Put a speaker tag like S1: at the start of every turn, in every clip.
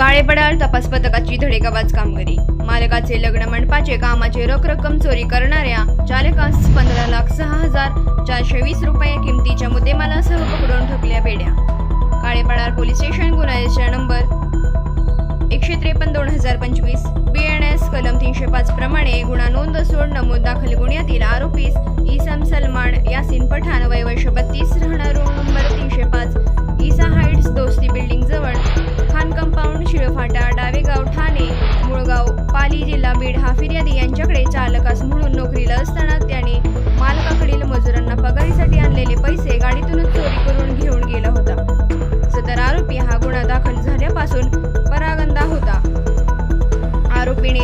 S1: काळेपडाळ तपास पथकाची धडेगावाज कामगिरी. मालकाचे लग्न मंडपाचे कामाचे रोख रक्कम चोरी करणाऱ्या चालकास पंधरा लाख सहा हजार चारशे वीस रुपये किमतीच्या मुद्देमालासह पकडून ठोकल्या बेड्या. काळेपडार पोलीस स्टेशन गुन्हा नंबर एकशे त्रेपन्न दोन हजार पंचवीस. बी एन एस कलम तीनशे पाच प्रमाणे गुन्हा नोंद असून नमूद दाखल गुन्ह्यातील आरोपीस इसम सलमान यासिन पठाण वय वर्ष बत्तीस.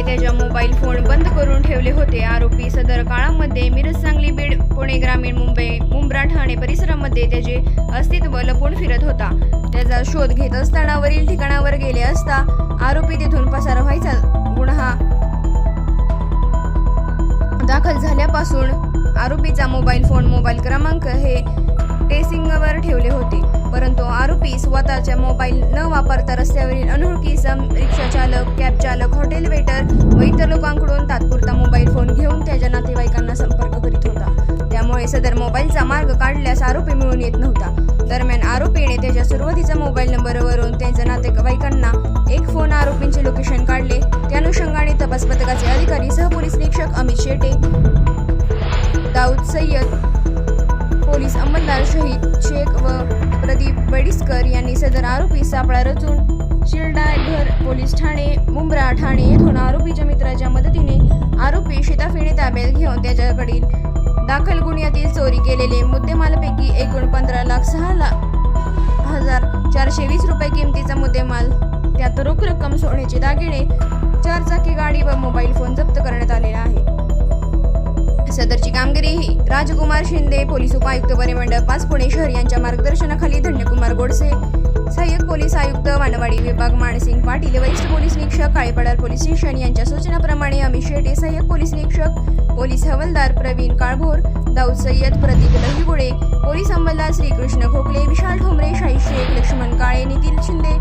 S1: त्याच्या मोबाईल फोन बंद करून ठेवले होते. आरोपी सदर काळामध्ये मिरज सांगली बीड पुणे ग्रामीण मुंबई मुंब्रा ठाणे परिसरामध्ये त्याचे अस्तित्व लपून फिरत होता. त्याचा शोध घेत असताना वरील ठिकाणावर गेले असता आरोपी तिथून पसार व्हायचा गुन्हा दाखल झाल्यापासून आरोपीचा मोबाईल फोन मोबाईल क्रमांक हे टेसिंगवर ठेवले होते. परंतु आरोपी स्वतःच्या मोबाईल वापरता रस्त्यावरील अनोळखी जम रिक्षा चालक कॅब चालक हॉटेल वेटर व इतर लोकांकडून तात्पुरता मोबाईल फोन घेऊन त्याच्या नातेवाईकांना संपर्क करीत होता. त्यामुळे सदर मोबाईलचा मार्ग काढल्यास आरोपी मिळून येत नव्हता. दरम्यान आरोपीने त्याच्या सुरुवातीच्या मोबाईल नंबरवरून त्यांच्या नातेवाईकांना एक फोन आरोपींचे लोकेशन काढले. त्या अनुषंगाने तपास पथकाचे अधिकारी सहपोलीस निरीक्षक अमित शेटे दाऊद सय्यद पोलीस अंमलदार शहीद शेख सापळा रचून शिरडाघर पोलीस ठाणे मुंब्रा ठाणे येथून आरोपीच्या मित्राच्या मदतीने आरोपी शेताफेणे ताब्यात घेऊन त्याच्याकडील दाखल गुन्ह्यातील चोरी केलेले मुद्देमालापैकी एकूण पंधरा लाख सहा लाख हजार चारशे वीस रुपये किमतीचा मुद्देमाल त्यात रोख रक्कम सोन्याचे दागिने चार चाकी गाडी व मोबाईल फोन जप्त करण्यात आलेला आहे. सदरची कामगिरी ही राजकुमार शिंदे पोलीस उपायुक्त परिमंडळ पाच पुणे शहर यांच्या मार्गदर्शनाखाली धन्यकुमार गोडसे सहाय्यक पोलीस आयुक्त वानवाडी विभाग मानसिंग पाटील वरिष्ठ पोलीस निरीक्षक काळेपडार पोलीस स्टेशन यांच्या सूचनाप्रमाणे अमित शेटे सहाय्यक पोलीस निरीक्षक पोलीस हवालदार प्रवीण काळभोर दाऊद सय्यद प्रदीप लहिगुडे पोलीस अंमलदार श्रीकृष्ण खोकले विशाल ठोंबरे शाही शेख लक्ष्मण काळे नितीन शिंदे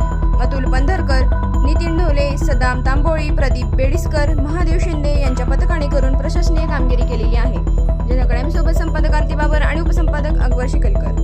S1: अतुल पंधरकर नितीन ढोले सदाम तांबोळी प्रदीप बेडिसकर महादेव शिंदे यांच्या पथकाने करून प्रशासनीय कामगिरी केलेली आहे. जनकड्यांसोबत संपादक आरती बाबर आणि उपसंपादक अकबर शिकलकर.